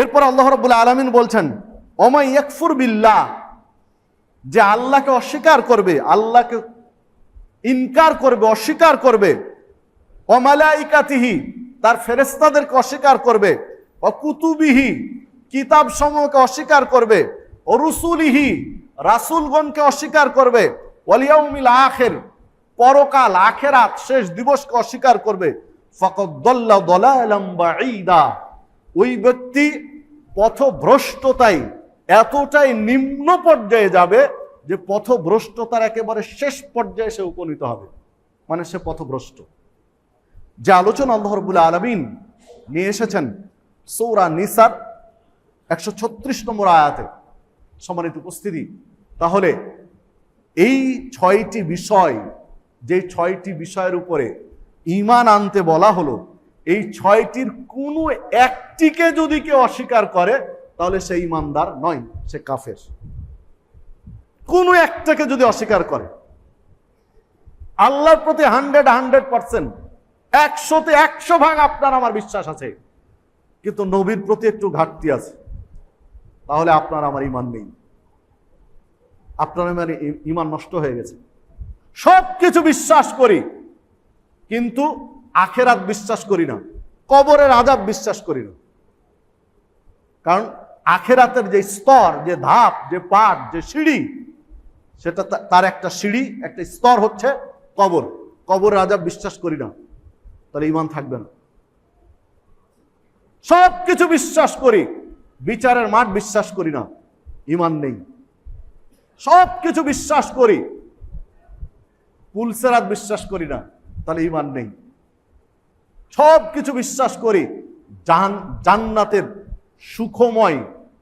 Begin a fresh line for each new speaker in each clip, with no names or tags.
এরপর আল্লাহ রব্বুল আলমিন বলছেন অমাই ইয়াকফুর বিল্লাহ যে আল্লাহকে অস্বীকার করবে, আল্লাহকে ইনকার করবে, অস্বীকার করবে। অমালাইকাতিহি তার ফেরেস্তাদেরকে অস্বীকার করবে। অকুতুবিহি কিতাব সমূহকে অস্বীকার করবে। অরুসুলিহি রাসুলগণকে অস্বীকার করবে। ওয়ালিয়াউমিল আখের, পরকাল, আখেরাত, শেষ দিবসকে অস্বীকার করবে। ফকদ্দল্লা বাঈদা। ওই ব্যক্তি পথভ্রষ্টতায় এতটাই নিম্ন পর্যায়ে যাবে যে পথভ্রষ্টতার একেবারে শেষ পর্যায়ে সে উপনীত হবে। মানে সে পথভ্রষ্ট। যে আলোচনা আল্লাহ রবুল্লা আলমিন নিয়ে এসেছেন সৌরা নিসার একশো ছত্রিশ নম্বর আয়াতে সম্মানিত উপস্থিতি, তাহলে এই ছয়টি বিষয়, যে ছয়টি বিষয়ের উপরে ইমান আনতে বলা হলো এই ছয়টির কোনো একটিকে যদি কেউ অস্বীকার করে, তাহলে সে ইমানদার নয়, সে কাফের। কোনো একটাকে যদি অস্বীকার করে, আল্লাহর প্রতি হান্ড্রেড হান্ড্রেড পার্সেন্ট, একশোতে একশো ভাগ আপনার আমার বিশ্বাস আছে, কিন্তু নবীর প্রতি একটু ঘাটতি আছে, তাহলে আপনার আমার ইমান নেই। আপনার আমার ইমান নষ্ট হয়ে গেছে। সব কিছু বিশ্বাস করি, কিন্তু আখেরাত বিশ্বাস করি না, কবরের আজাব বিশ্বাস করি না। কারণ আখেরাতের যে স্তর, যে ধাপ, যে পাট যে সিঁড়ি, সেটা তার একটা সিঁড়ি, একটা স্তর হচ্ছে কবর। কবরের আজাব বিশ্বাস করি না, তাহলে ইমান থাকবে না। সব কিছু বিশ্বাস করি, বিচারের মাঠ বিশ্বাস করি না ইমান নেই। সব কিছু বিশ্বাস করি পুলসেরাত বিশ্বাস করি না, তাহলে ইমান নেই। সব কিছু বিশ্বাস করি, জাহান, জান্নাতের সুখময়,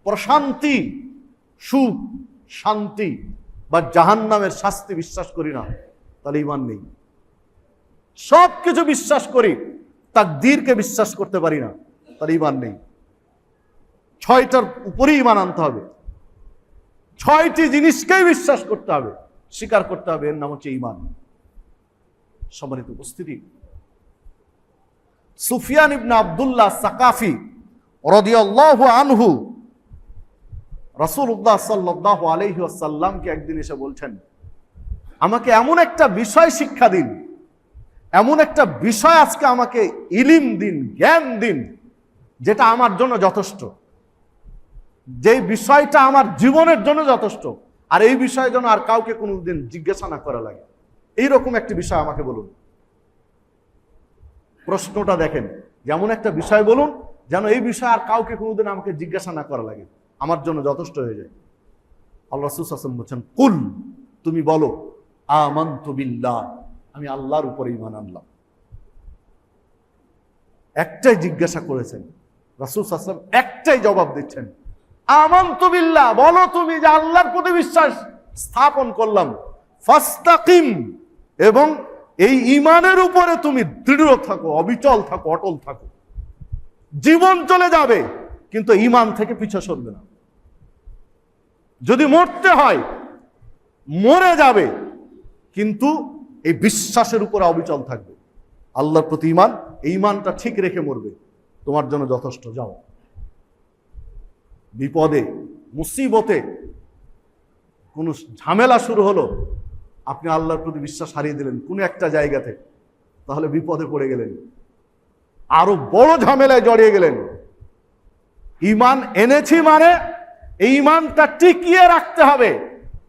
প্রশান্তি, সুখ, শান্তি বা জাহান্নামের শাস্তি বিশ্বাস করি না, তাহলে ইমান নেই। সব কিছু বিশ্বাস করি, তাকদীরকে বিশ্বাস করতে পারি না তার ইমান নেই। ছয়টার উপরেই ইমান আনতে হবে। ছয়টি জিনিসকেই বিশ্বাস করতে হবে, স্বীকার করতে হবে, এর নাম হচ্ছে ইমান সম্মানিত উপস্থিতি। সুফিয়ান ইবনে আব্দুল্লাহ সাকাফি রদিয়াল্লাহু আনহু, রাসূলুল্লাহ সাল্লাল্লাহু আলাইহি ওয়াসাল্লামকে একদিন এসে বলছেন, আমাকে এমন একটা বিষয় শিক্ষা দিন, এমন একটা বিষয় আজকে আমাকে ইলিম দিন, জ্ঞান দিন, যেটা আমার জন্য যথেষ্ট। যে বিষয়টা আমার জীবনের জন্য যথেষ্ট, আর এই বিষয়ে জন্য আর কাউকে কোনোদিন জিজ্ঞাসা না করা লাগে। এইরকম একটি বিষয় আমাকে বলুন। প্রশ্নটা দেখেন। যেমন একটা বিষয় বলুন, যেন এই বিষয় আর কাউকে কোনোদিন আমাকে জিজ্ঞাসা না করা লাগে। আমার জন্য যথেষ্ট হয়ে যায়। আল্লাহ সুসাসম বলছেন, কুল, তুমি বলো বিল্লাহ। আমি আল্লাহর উপরে ইমান আনলাম। একটাই জিজ্ঞাসা করেছেন। রাসুল আসলাম একটাই জবাব দিচ্ছেন বিল্লাহ। বলো তুমি যে আল্লাহর প্রতি বিশ্বাস স্থাপন করলাম। ফাস্তাকিম এবং এই ইমানের উপরে তুমি দৃঢ় থাকো, অবিচল থাকো, অটল থাকো। জীবন চলে যাবে, কিন্তু ইমান থেকে পিছু সরবে না। যদি মরতে হয়, মরে যাবে, কিন্তু এই বিশ্বাসের উপরে অবিচল থাকবে। আল্লাহর প্রতি ইমান, এই ইমানটা ঠিক রেখে মরবে। তোমার জন্য যথেষ্ট, যাও। বিপদে, মুসিবতে কোনো ঝামেলা শুরু হলো আপনি আল্লাহর প্রতি বিশ্বাস হারিয়ে দিলেন কোনো একটা জায়গাতে তাহলে বিপদে পড়ে গেলেন। আরও বড় ঝামেলায় জড়িয়ে গেলেন। ইমান এনেছি মানে এই ইমানটা টিকিয়ে রাখতে হবে।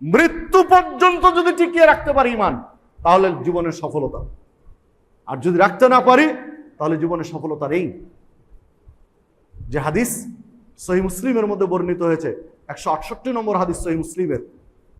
মৃত্যু পর্যন্ত যদি টিকিয়ে রাখতে পারি ইমান তাহলে জীবনের সফলতা। আর যদি রাখতে না পারি, তাহলে জীবনের সফলতা নেই। যে হাদিস সহি মুসলিমের মধ্যে বর্ণিত হয়েছে, একশো আটষট্টি নম্বর হাদিস সহি মুসলিমের।